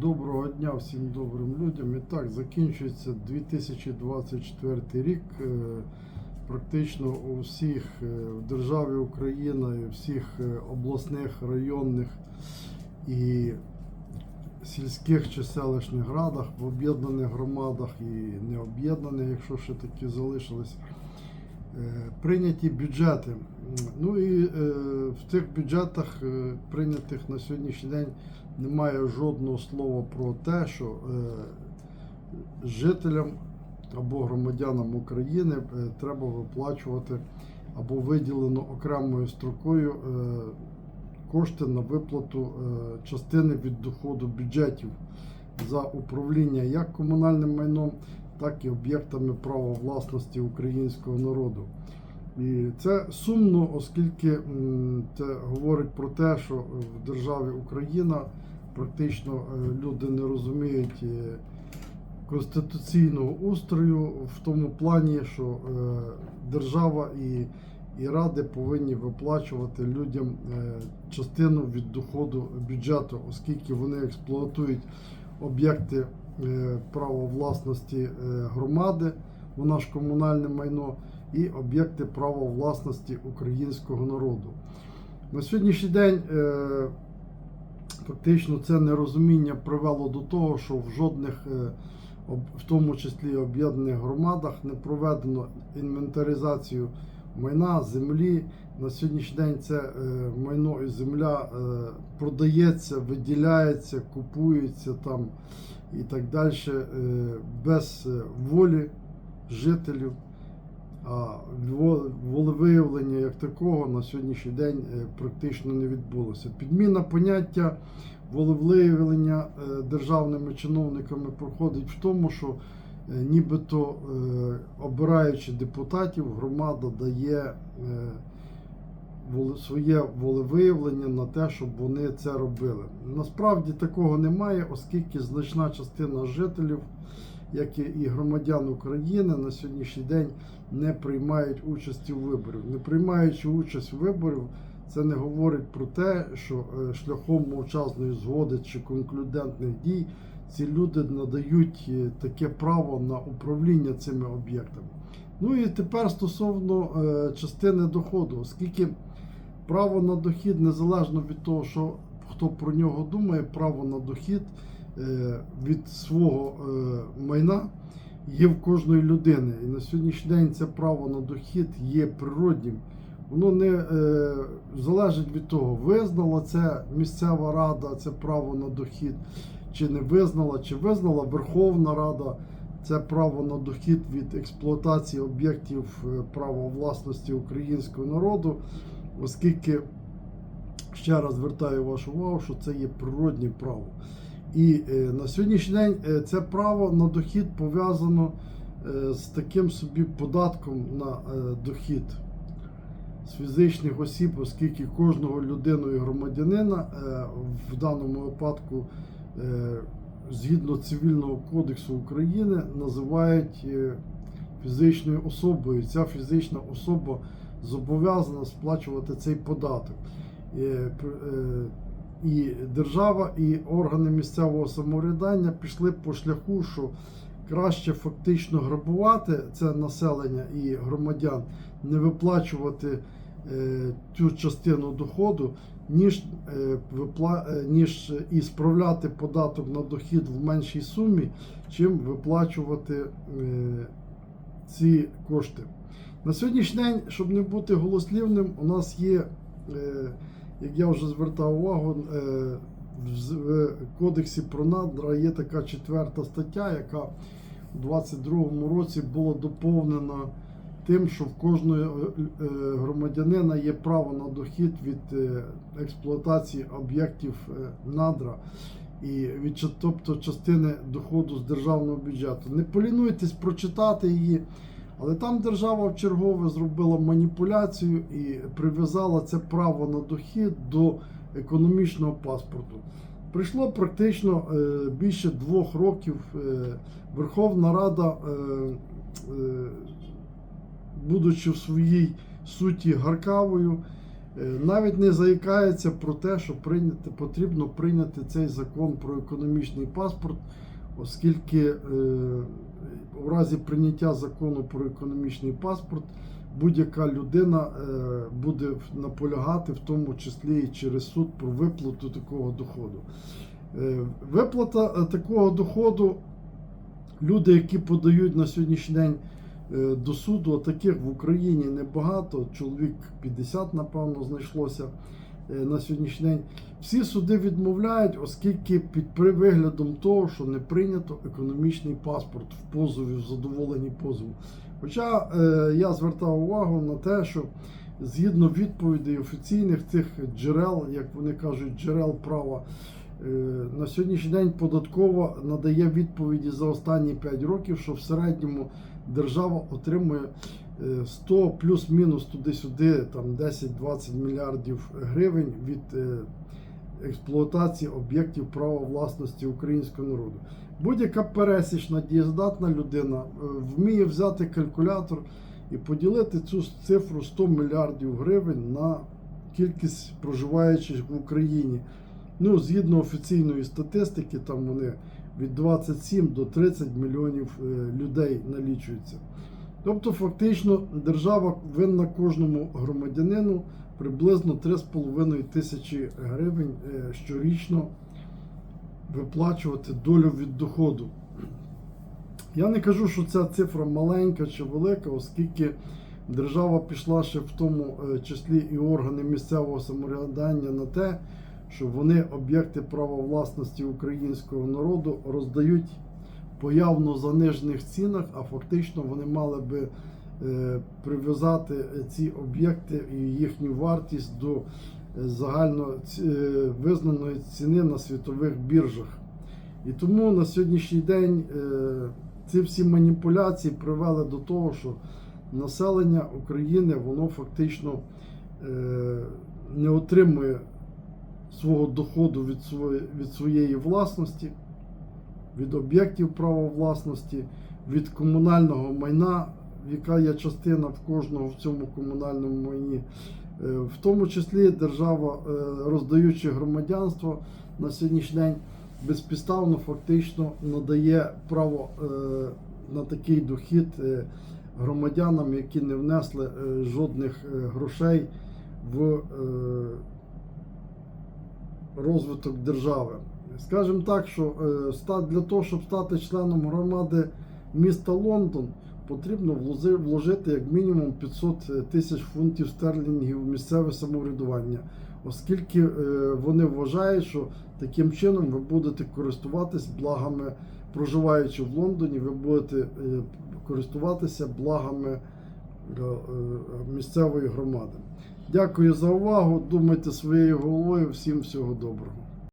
Доброго дня всім добрим людям. І так, закінчується 2024 рік. Е, Практично у всіх е, в державі Україна, і всіх е, обласних, районних і сільських чи селищних радах, в об'єднаних громадах і необ'єднаних, якщо ще такі залишились, прийняті бюджети. Ну і в цих бюджетах, прийнятих на сьогоднішній день, немає жодного слова про те, що е, жителям або громадянам України е, треба виплачувати або виділено окремою строкою е, кошти на виплату е, частини від доходу бюджетів за управління як комунальним майном, так і об'єктами права власності українського народу. І це сумно, оскільки це говорить про те, що в державі Україна практично е, люди не розуміють е, конституційного устрою в тому плані, що е, держава і, і ради повинні виплачувати людям частину від доходу бюджету, оскільки вони експлуатують об'єкти права власності громади, вона ж комунальне майно, і об'єкти права власності українського народу. На сьогоднішній день е, фактично це нерозуміння привело до того, що в жодних, е, в тому числі об'єднаних громадах, не проведено інвентаризацію майна, землі. На сьогоднішній день це е, майно і земля продається, виділяється, купується там і так далі без волі жителів. Волевиявлення як такого на сьогоднішній день е, практично не відбулося. Підміна поняття волевиявлення е, державними чиновниками проходить в тому, що е, нібито обираючи депутатів, громада дає своє волевиявлення на те, щоб вони це робили. Насправді такого немає, оскільки значна частина жителів, як і- громадян України, на сьогоднішній день не приймають участі у виборах. Не приймаючи участь у виборах, це не говорить про те, що е, шляхом мовчазної згоди чи конклюдентних дій ці люди надають е, таке право на управління цими об'єктами. Ну і тепер стосовно е, частини доходу, оскільки право на дохід незалежно від того, що хто про нього думає, право на дохід від свого е, майна є в кожної людини. І на сьогоднішній день це право на дохід є природнім. Воно не е, залежить від того, визнала це місцева рада, це право на дохід, чи не визнала, чи визнала Верховна Рада це право на дохід від експлуатації об'єктів е, права власності українського народу, оскільки ще раз звертаю вашу увагу, що це є природнє право. І е, на сьогоднішній день е, це право на дохід пов'язано е, з таким собі податком на дохід з фізичних осіб, оскільки кожного людину і громадянина в даному випадку, згідно цивільного кодексу України, називають фізичною особою. Ця фізична особа зобов'язана сплачувати цей податок. І держава, і органи місцевого самоврядування пішли по шляху, що краще фактично грабувати це населення і громадян, не виплачувати е, цю частину доходу, ніж, е, е, ніж і справляти податок на дохід в меншій сумі, чим виплачувати ці кошти. На сьогоднішній день, щоб не бути голослівним, у нас є, як я вже звертав увагу, е, в кодексі про надра є така четверта стаття, яка у 2022 році була доповнена тим, що в кожного е, громадянина є право на дохід від е, експлуатації об'єктів надра і від тобто частини доходу з державного бюджету. Не полінуйтесь прочитати її. Але там держава в чергове зробила маніпуляцію і прив'язала це право на дохід до економічного паспорту. Прийшло практично е, більше двох років. е, Верховна Рада, е, будучи в своїй суті гаркавою, навіть не заїкається про те, що прийняти, потрібно прийняти цей закон про економічний паспорт, оскільки у разі прийняття закону про економічний паспорт будь-яка людина е, буде наполягати, в тому числі і через суд, про виплату такого доходу. Е, Виплата е, такого доходу, люди, які подають на сьогоднішній день до суду, таких в Україні небагато, чоловік 50, напевно, знайшлося на сьогоднішній день. Всі суди відмовляють, оскільки під виглядом того, що не прийнято економічний паспорт в позові, в задоволенні позову. Хоча е, я звертав увагу на те, що згідно відповідей офіційних цих джерел, як вони кажуть, джерел права, е, на сьогоднішній день податкова надає відповіді за останні 5 років, що в середньому держава отримує е, 100 плюс-мінус туди-сюди, там 10-20 мільярдів гривень від е, експлуатації об'єктів права власності українського народу. Будь-яка пересічна дієздатна людина е, вміє взяти калькулятор і поділити цю цифру 100 мільярдів гривень на кількість проживаючих в Україні. Ну, згідно офіційної статистики, там вони від 27 до 30 мільйонів е, людей налічуються. Тобто, фактично, держава винна кожному громадянину приблизно 3,5 тисячі гривень е, щорічно виплачувати долю від доходу. Я не кажу, що ця цифра маленька чи велика, оскільки держава пішла ще в тому е, числі і органи місцевого самоврядування на те, що вони об'єкти права власності українського народу роздають по явно занижених цінах, а фактично вони мали би е, прив'язати ці об'єкти і їхню вартість до е, загально е, визнаної ціни на світових біржах. І тому на сьогоднішній день ці всі маніпуляції привели до того, що населення України воно фактично не отримує свого доходу від своєї власності, від об'єктів права власності, від комунального майна, яка є частина в кожного в цьому комунальному майні. Е, В тому числі держава, е, роздаючи громадянство на сьогоднішній день, безпідставно фактично надає право е, на такий дохід громадянам, які не внесли жодних грошей в розвиток держави. Скажімо так, що е, для того, щоб стати членом громади міста Лондон, потрібно вложити як мінімум 500 тисяч фунтів стерлінгів в місцеве самоврядування, оскільки е, вони вважають, що таким чином ви будете користуватись благами, проживаючи в Лондоні, ви будете е, користуватися благами е, е, місцевої громади. Дякую за увагу. Думайте своєю головою. Всім всього доброго.